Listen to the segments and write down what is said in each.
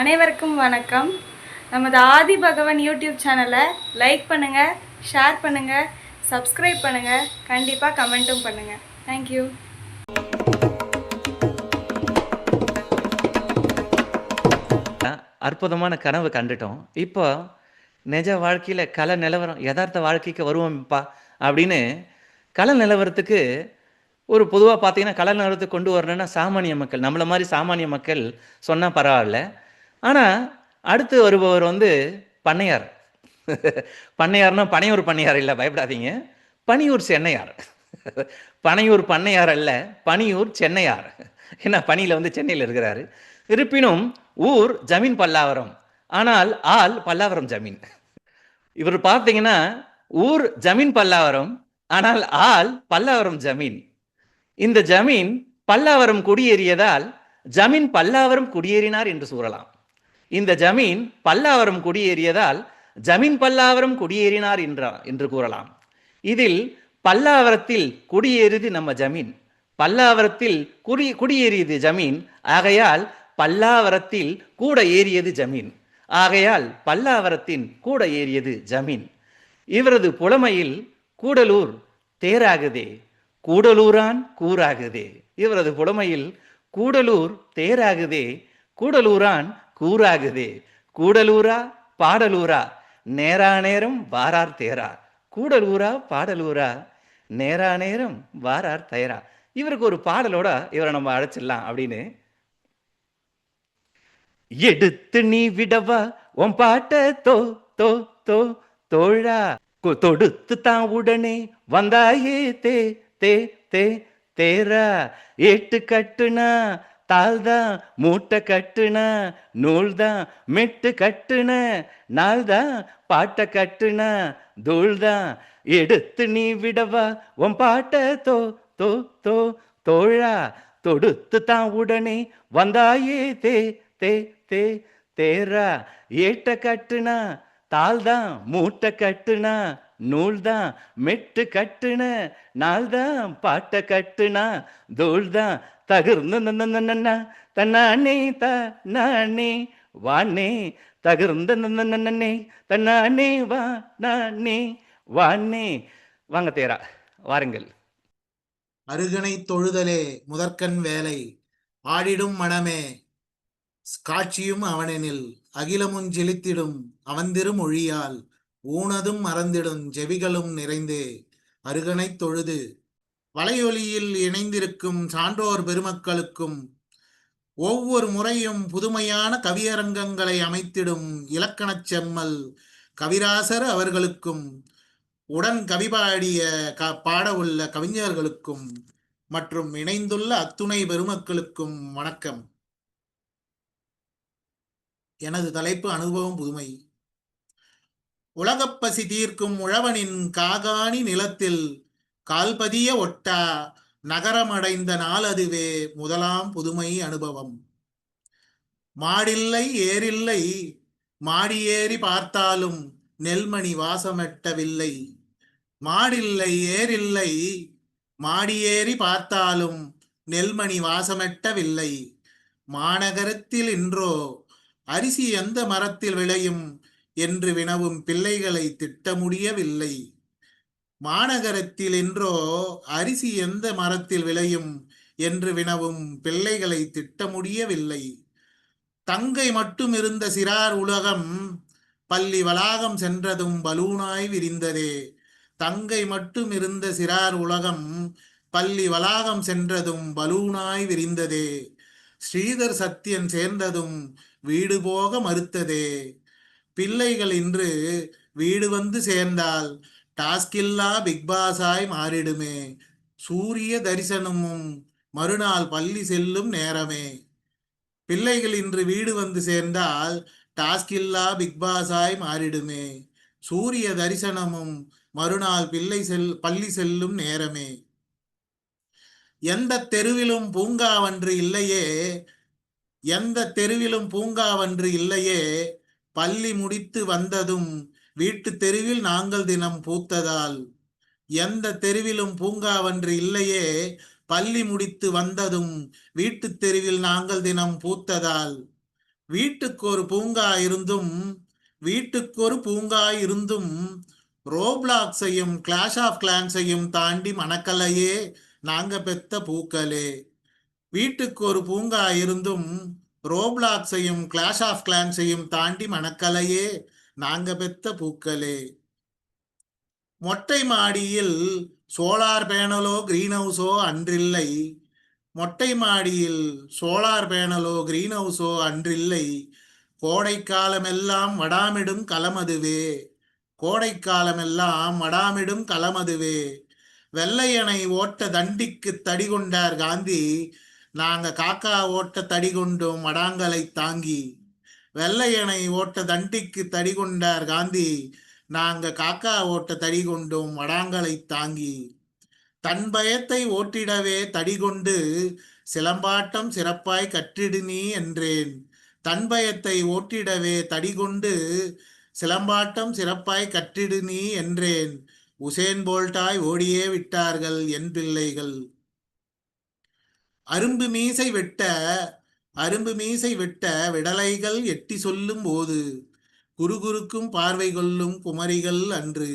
அனைவருக்கும் வணக்கம். நமது ஆதி பகவன் யூடியூப் சேனலை லைக் பண்ணுங்கள் ஷேர் பண்ணுங்கள் சப்ஸ்கிரைப் பண்ணுங்கள் கண்டிப்பாக கமெண்ட்டும் பண்ணுங்கள் தேங்க்யூ அற்புதமான கனவு கண்டுட்டோம். இப்போ நிஜ வாழ்க்கையில் கல நிலவரம் யதார்த்த வாழ்க்கைக்கு வருவோம்ப்பா அப்படின்னு கல நிலவரத்துக்கு ஒரு பொதுவாக பார்த்தீங்கன்னா கல நிலவரத்துக்கு கொண்டு வரணும்னா சாமானிய மக்கள் நம்மளை மாதிரி சாமானிய மக்கள் சொன்னால் பரவாயில்ல. ஆனால் அடுத்து வருபவர் வந்து பண்ணையார். பண்ணையார்னா பனையூர் பண்ணையார் இல்லை பயப்படாதீங்க. பனியூர் சென்னையார். பனையூர் பண்ணையார் அல்ல பனியூர் சென்னையார். ஏன்னா பனியில் வந்து சென்னையில் இருக்கிறாரு. இருப்பினும் ஊர் ஜமீன் பல்லாவரம். ஆனால் ஆள் பல்லாவரம் ஜமீன். இவர் பார்த்தீங்கன்னா ஊர் ஜமீன் பல்லாவரம் ஆனால் ஆள் பல்லாவரம் ஜமீன். இந்த ஜமீன் பல்லாவரம் குடியேறியதால் ஜமீன் பல்லாவரம் குடியேறினார் என்று கூறலாம். இந்த ஜமீன் பல்லாவரம் குடியேறியதால் ஜமீன் பல்லாவரம் குடியேறினார் என்றா என்று கூறலாம். இதில் பல்லாவரத்தில் குடியேறியது நம்ம ஜமீன். பல்லாவரத்தில் குடி குடியேறியது ஜமீன். ஆகையால் பல்லாவரத்தில் கூட ஏறியது ஜமீன். ஆகையால் பல்லாவரத்தின் கூட ஏறியது ஜமீன். இவரது புலமையில் கூடலூர் தேராகுதே கூடலூரான் கூறாகுதே. இவரது புலமையில் கூடலூர் தேராகுதே கூடலூரான் கூறாகுதே. கூடலூரா பாடலூரா? நேரா நேரம் வாரார் தேரா. கூடலூரா பாடலூரா? நேரா நேரம் வாரார் தயரா. இவருக்கு ஒரு பாடலோட இவரை நம்ம அழைச்சிடலாம் அப்படின்னு. எடுத்து நீ விடவா உன் பாட்ட தோ தோ தோ தோழா. தொடுத்து தான் உடனே வந்தாயே தே தே தே தேரா. ஏட்டு கட்டுனா தாள்தான் மூட்டை கட்டுனா நூல்தான் மெட்டு கட்டுன நாள்தான் பாட்டை கட்டுன தூள் தான் எடுத்து நீ விடவா உன் பாட்ட தோ தோ தோ தோழா தொடுத்து தான் உடனே வந்தாயே தே தே தே தேரா ஏட்ட கட்டுனா தாள்தான் மூட்டை கட்டுனா நூல் தான் மெட்டு கட்டுன நாள்தான் பாட்டை கட்டுனா தூள்தான் தான் நன்னா தன்னானே த நானே வானே தகிர்ந்து நன்னே தன்னானே வா நானே வானே. வாங்க தேரா வாருங்கள். அருகனை தொழுதலே முதற்கண் வேலை ஆடிடும் மனமே காட்சியும் அவனெனில் அகிலமும் ஜெலித்திடும் அவந்திரு மொழியால் ஊனதும் மறந்திடும் செவிகளும் நிறைந்து. அருகனைத் தொழுது வலையொலியில் இணைந்திருக்கும் சான்றோர் பெருமக்களுக்கும் ஒவ்வொரு முறையும் புதுமையான கவியரங்கங்களை அமைத்திடும் இலக்கணச் செம்மல் கவிராசர் அவர்களுக்கும் உடன் கவிபாடிய க பாடவுள்ள கவிஞர்களுக்கும் மற்றும் இணைந்துள்ள அத்துணை பெருமக்களுக்கும் வணக்கம். எனது தலைப்பு அனுபவம் புதுமை. உலகப்பசி தீர்க்கும் உழவனின் காகாணி நிலத்தில் கால்பதிய ஒட்டா நகரமடைந்த நாளதுவே முதலாம் புதுமை அனுபவம். மாடில்லை ஏறில்லை மாடியேறி பார்த்தாலும் நெல்மணி வாசமெட்டவில்லை. மாடில்லை ஏரில்லை மாடியேறி பார்த்தாலும் நெல்மணி வாசமெட்டவில்லை. மாநகரத்தில் இன்றோ அரிசி எந்த மரத்தில் விளையும்? என்று வினவும் பிள்ளைகளை திட்ட முடியவில்லை மாநகரத்தில் என்றோ அரிசி எந்த மரத்தில் விளையும் என்று வினவும் பிள்ளைகளை திட்ட முடியவில்லை தங்கை மட்டும் இருந்த சிறார் உலகம் பள்ளி வளாகம் சென்றதும் பலூனாய் விரிந்ததே. தங்கை மட்டும் இருந்த சிறார் உலகம் பள்ளி வளாகம் சென்றதும் பலூனாய் விரிந்ததே. ஸ்ரீதர் சத்தியன் சேர்ந்ததும் வீடு போக மறுத்ததே. பிள்ளைகள் இன்று வீடு வந்து சேர்ந்தால் டாஸ்கில்லா பிக்பாஸாய் மாறிடுமே. சூரிய தரிசனமும் மறுநாள் பள்ளி செல்லும் நேரமே. பிள்ளைகள் இன்று வீடு வந்து சேர்ந்தால் டாஸ்கில்லா பிக்பாஸாய் மாறிடுமே. சூரிய தரிசனமும் மறுநாள் பிள்ளை செல் பள்ளி செல்லும் நேரமே. எந்த தெருவிலும் பூங்காவன்று இல்லையே. எந்த தெருவிலும் பூங்காவன்று இல்லையே. பள்ளி முடித்து வந்ததும் வீட்டு தெருவில் நாங்கள் தினம் பூத்ததால் எந்த தெருவிலும் பூங்காவன்று இல்லையே. பள்ளி முடித்து வந்ததும் வீட்டுத் தெருவில் நாங்கள் தினம் பூத்ததால் வீட்டுக்கு ஒரு பூங்கா இருந்தும் வீட்டுக்கு ஒரு பூங்கா இருந்தும் ரோப்ளாக்ஸையும் கிளாஷ் ஆஃப் கிளான்ஸையும் தாண்டி மணக்கலையே நாங்க பெத்த பூக்களே. வீட்டுக்கு ஒரு பூங்கா இருந்தும் ரோப்ளாக்ஸையும் கிளாஷ் ஆஃப் கிளான்ஸையும் தாண்டி மணக்கலையே நாங்க பெத்த பூக்களே. மொட்டை மாடியில் சோலார் பேனலோ கிரீன் ஹவுஸோ அன்றில்லை. மொட்டை மாடியில் சோலார் பேனலோ கிரீன் ஹவுஸோ அன்றில்லை கோடைக்காலமெல்லாம் வடாமிடும் களமதுவே. கோடைக்காலமெல்லாம் வடாமிடும் களமதுவே. வெள்ளையனை ஓட்ட தண்டிக்கு தடி கொண்டார் காந்தி. நாங்க காக்கா ஓட்ட தடி கொண்டும் மடாங்களை தாங்கி. வெள்ளையனை ஓட்ட தண்டிக்கு தடி கொண்டார் காந்தி. நாங்க காக்கா ஓட்ட தடி கொண்டும் மடாங்களை தாங்கி. தன் பயத்தை ஓட்டிடவே தடி கொண்டு சிலம்பாட்டம் சிறப்பாய் கற்றிடு நீ என்றேன். தன் பயத்தை ஓட்டிடவே தடி கொண்டு சிலம்பாட்டம் சிறப்பாய் கற்றிடு நீ என்றேன். உசேன் போல்ட்டாய் ஓடியே விட்டார்கள் என் பிள்ளைகள். அரும்பு மீசை வெட்ட அரும்பு மீசை வெட்ட விடலைகள் எட்டி சொல்லும் போது குறுகுறுக்கும் பார்வை கொள்ளும் குமரிகள் அன்று.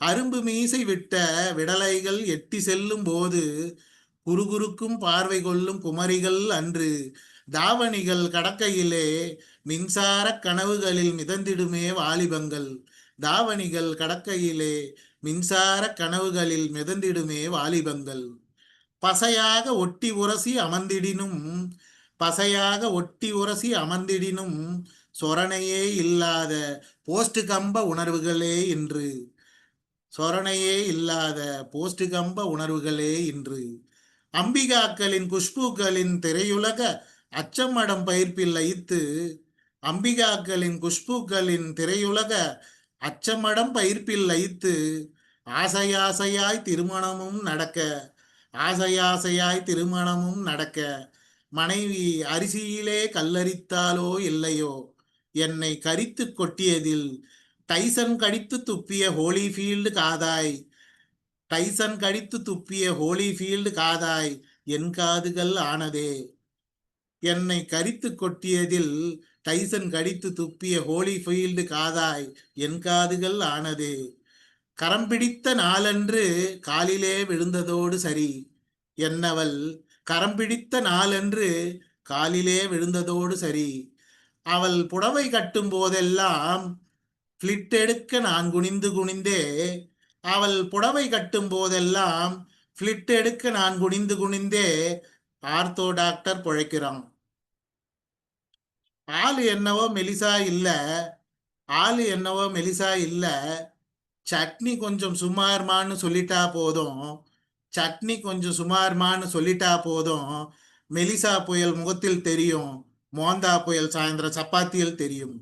அரும்பு மீசை விட்ட விடலைகள் எட்டி செல்லும் போது குறுகுறுக்கும் பார்வை கொள்ளும் குமரிகள் அன்று. தாவணிகள் கடக்கையிலே மின்சார கனவுகளில் மிதந்திடுமே வாலிபங்கள். தாவணிகள் கடக்கையிலே மின்சார கனவுகளில் மிதந்திடுமே வாலிபங்கள். பசையாக ஒட்டி உரசி அமர்ந்திடினும் பசையாக ஒட்டி உரசி அமர்ந்திடினும் சொரணையே இல்லாத போஸ்ட் கம்ப உணர்வுகளே இன்று. சொரணையே இல்லாத போஸ்ட் கம்ப உணர்வுகளே இன்று. அம்பிகாக்களின் குஷ்புக்களின் திரையுலக அச்சமடம் பயிர்ப்பில் லயித்து அம்பிகாக்களின் குஷ்புக்களின் திரையுலக அச்சமடம் பயிர்ப்பில் லயித்து ஆசையாசையாய் திருமணமும் நடக்க ஆசையாசையாய் திருமணமும் நடக்க மனைவி அரிசியிலே கல்லரித்தாலோ இல்லையோ? என்னை கரித்து கொட்டியதில் டைசன் கடித்து துப்பிய ஹோலிஃபீல்டு காதாய். டைசன் கடித்து துப்பிய ஹோலிஃபீல்டு காதாய் என் காதுகள் ஆனதே. என்னை கரித்து கொட்டியதில் டைசன் கடித்து துப்பிய ஹோலிஃபீல்டு காதாய் என் காதுகள் ஆனதே. கரம் பிடித்த நாளன்று காலிலே விழுந்ததோடு சரி என்னவள் கரம் பிடித்த நாளன்று காலிலே விழுந்ததோடு சரி. அவள் புடவை கட்டும் போதெல்லாம் ஃபிளிட் எடுக்க நான் குனிந்து குனிந்தே அவள் புடவை கட்டும் போதெல்லாம் ஃபிளிட் எடுக்க நான் குனிந்து குனிந்தே பார்த்தோ டாக்டர் பிழைக்கிறான். ஆள் என்னவோ மெலிசா இல்லை ஆள் என்னவோ மெலிசா இல்லை சட்னி கொஞ்சம் சுமார்மான்னு சொல்லிட்டா போதும். சட்னி கொஞ்சம் சுமார்மான்னு சொல்லிட்டா போதும். மெலிசா புயல் முகத்தில் தெரியும். மோந்தா புயல் சாயந்தரம் சப்பாத்தியில் தெரியும்.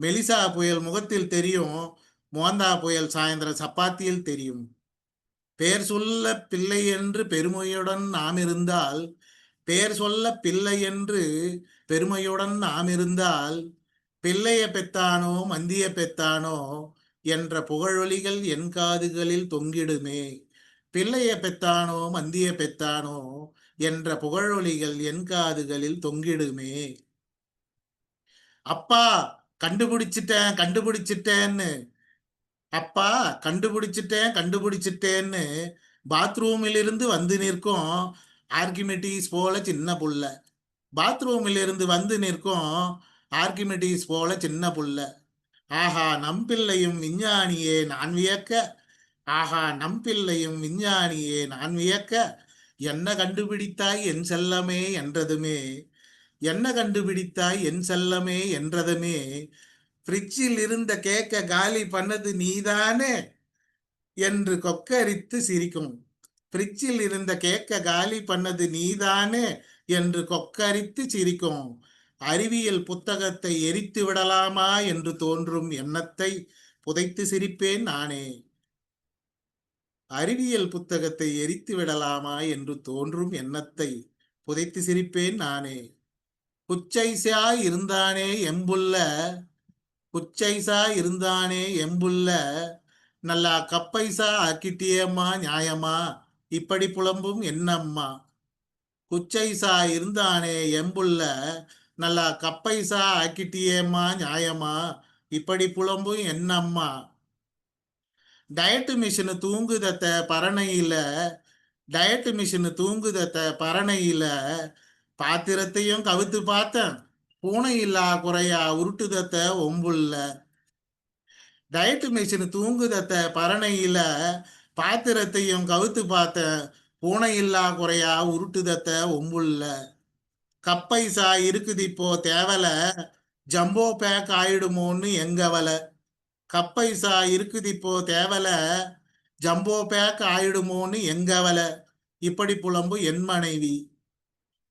மெலிசா புயல் முகத்தில் தெரியும். மோந்தா புயல் சாயந்தரம் சப்பாத்தியில் தெரியும். பேர் சொல்ல பிள்ளை என்று பெருமையுடன் நாம் இருந்தால் பேர் சொல்ல பிள்ளை என்று பெருமையுடன் நாம் இருந்தால் பிள்ளைய பெத்தானோ மந்திய பெத்தானோ என்ற புகழொலிகள் என் காதுகளில் தொங்கிடுமே. பிள்ளைய பெத்தானோ மந்திய பெத்தானோ என்ற புகழொலிகள் என் காதுகளில் தொங்கிடுமே. அப்பா கண்டுபிடிச்சிட்டேன் கண்டுபிடிச்சிட்டேன்னு. அப்பா கண்டுபிடிச்சிட்டேன் கண்டுபிடிச்சிட்டேன்னு. பாத்ரூமில் இருந்து வந்து நிற்கும் ஆர்கிமெட்டிஸ் போல சின்ன புள்ள. பாத்ரூமில் இருந்து வந்து நிற்கும் ஆர்கிமெட்டிஸ் போல சின்ன புள்ள. ஆஹா நம்பிள்ளையும் விஞ்ஞானியே நான் வியக்க. ஆஹா நம்பிள்ளையும் விஞ்ஞானியே நான் வியக்க. என்ன கண்டுபிடித்தாய் என் செல்லமே என்றதுமே. என்ன கண்டுபிடித்தாய் என் செல்லமே என்றதுமே. ஃப்ரிட்ஜில் இருந்த கேக்க காலி பண்ணது நீதானே என்று கொக்கரித்து சிரிக்கும். ஃப்ரிட்ஜில் இருந்த கேக்க காலி பண்ணது நீதானே என்று கொக்கரித்து சிரிக்கும். அறிவியல் புத்தகத்தை எரித்து விடலாமா என்று தோன்றும் எண்ணத்தை புதைத்து சிரிப்பேன் நானே. அறிவியல் புத்தகத்தை எரித்து விடலாமா என்று தோன்றும் எண்ணத்தை புதைத்து சிரிப்பேன் நானே. குச்சைசா இருந்தானே எம்புள்ள குச்சைசா இருந்தானே எம்புள்ள நல்லா கப்பைசா ஆக்கிட்டியம்மா நியாயமா? இப்படி புலம்பும் என்னம்மா குச்சைசா இருந்தானே எம்புள்ள நல்லா கப்பைசா ஆக்கிட்டியேம்மா நியாயமா? இப்படி புலம்பும் என்னம்மா? டயட்டு மிஷினு தூங்குதத்த பரணையில டயட்டு மிஷினு தூங்குதத்த பரணையில பாத்திரத்தையும் கவித்து பார்த்தேன். பூனை இல்லா குறையா உருட்டுதத்த ஒம்புல்ல. டயட்டு மிஷினு தூங்குதத்த பரணையில பாத்திரத்தையும் கவித்து பார்த்தேன். பூனை இல்லா குறையா உருட்டுதத்த ஒம்புள்ள கப்பைசா இருக்குது இப்போ தேவல ஜம்போ பேக் ஆயிடுமோன்னு எங்கவலை கப்பைசா இருக்குது இப்போ தேவல ஜம்போ பேக் ஆயிடுமோன்னு எங்கவலை இப்படி புலம்பு என் மனைவி.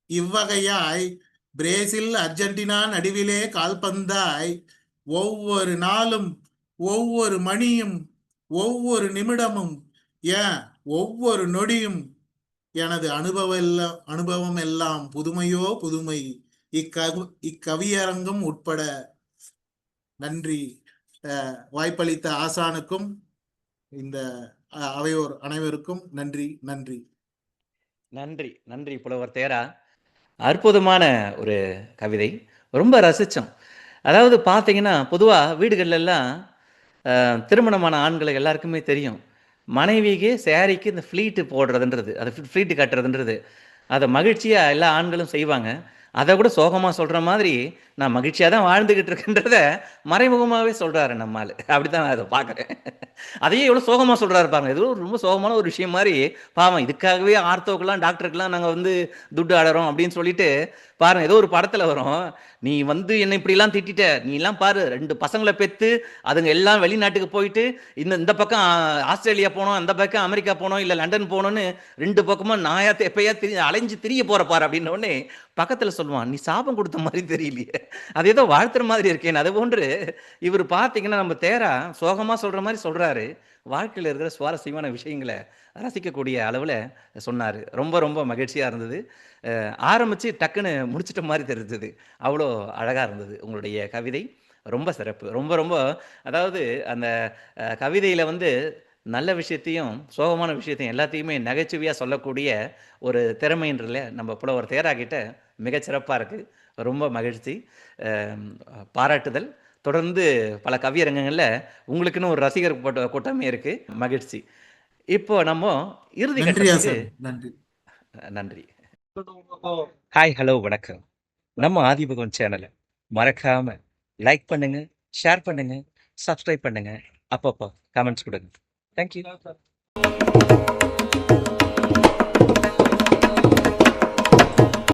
இவ்வகையாய் பிரேசில் அர்ஜென்டினா நடுவிலே கால்பந்தாய் ஒவ்வொரு நாளும் ஒவ்வொரு மணியும் ஒவ்வொரு நிமிடமும் ஏன் ஒவ்வொரு நொடியும் எனது அனுபவம் எல்லாம் அனுபவம் எல்லாம் புதுமையோ புதுமை. இக்கவு இக்கவியரங்கம் உட்பட. நன்றி. வாய்ப்பளித்த ஆசானுக்கும் இந்த அவையோர் அனைவருக்கும் நன்றி நன்றி. நன்றி நன்றி புலவர் தேரா. அற்புதமான ஒரு கவிதை. ரொம்ப ரசித்தோம் அதாவது பார்த்தீங்கன்னா பொதுவாக வீடுகள்லாம் திருமணமான ஆண்களை எல்லாருக்குமே தெரியும். மனைவிக்கு சேரீக்கு இந்த ஃப்ளீட்டு போடுறதுன்றது அது ஃப்ளீட்டு கட்டுறதுன்றது. அதை மகிழ்ச்சியாக எல்லா ஆண்களும் செய்வாங்க. அதை கூட சோகமாக சொல்கிற மாதிரி நான் மகிழ்ச்சியாக தான் வாழ்ந்துக்கிட்டு இருக்கேன்றத மறைமுகமாகவே சொல்கிறாரு நம்மால். அப்படி தான் நான் அதை பார்க்குறேன். அதையே எவ்வளோ சோகமாக சொல்கிறாரு பாருங்க. இது ரொம்ப சோகமான ஒரு விஷயம் மாதிரி பாவம் இதுக்காகவே ஆர்த்தோக்கெல்லாம் டாக்டருக்கெல்லாம் நாங்கள் வந்து துட்டு ஆடுறோம் அப்படின்னு சொல்லிட்டு பாருங்கள் ஏதோ ஒரு படத்தில் வரும். நீ வந்து என்னை இப்படிலாம் திட்டிட்ட. நீ எல்லாம் பாரு ரெண்டு பசங்களை பெற்று அதுங்க எல்லாம் வெளிநாட்டுக்கு போயிட்டு இந்த இந்த பக்கம் ஆஸ்திரேலியா போனோம் அந்த பக்கம் அமெரிக்கா போனோம் இல்லை லண்டன் போனோன்னு ரெண்டு பக்கமும் நாயா எப்பயா திரி அலைஞ்சு திரிய போற பாரு அப்படின்ன உடனே பக்கத்தில் சொல்லுவான் நீ சாபம் கொடுத்த மாதிரி தெரியலையே. அது ஏதோ வாழ்த்துற மாதிரி இருக்கேன் அது போன்று இவர் பார்த்தீங்கன்னா நம்ம தேரா சோகமாக சொல்கிற மாதிரி சொல்கிறாரு வாழ்க்கையில் இருக்கிற சுவாரஸ்யமான விஷயங்களை ரசிக்கக்கூடிய அளவில் சொன்னார். ரொம்ப ரொம்ப மகிழ்ச்சியாக இருந்தது. ஆரம்பித்து டக்குன்னு முடிச்சிட்ட மாதிரி தெரிஞ்சது. அவ்வளோ அழகாக இருந்தது உங்களுடைய கவிதை. ரொம்ப சிறப்பு. ரொம்ப ரொம்ப அதாவது அந்த கவிதையில் வந்து நல்ல விஷயத்தையும் சோகமான விஷயத்தையும் எல்லாத்தையுமே நகைச்சுவையாக சொல்லக்கூடிய ஒரு திறமைன்றதுல நம்ம புலவர் தேராகிட்ட மிகச்சிறப்பாக இருக்குது ரொம்ப மகிழ்ச்சி. பாராட்டுதல். தொடர்ந்து பல கவியரங்கங்களில் உங்களுக்குன்னு ஒரு ரசிகர் கூட்ட- கூட்டமே இருக்குது மகிழ்ச்சி. இப்போ நம்ம இறுதி நன்றி. நன்றி. ஹாய் ஹலோ வணக்கம். நம்ம ஆதிபகம் சேனலை மறக்காம லைக் பண்ணுங்க ஷேர் பண்ணுங்க சப்ஸ்கிரைப் பண்ணுங்க. அப்பப்போ கமெண்ட்ஸ் கொடுங்க. தேங்க்யூ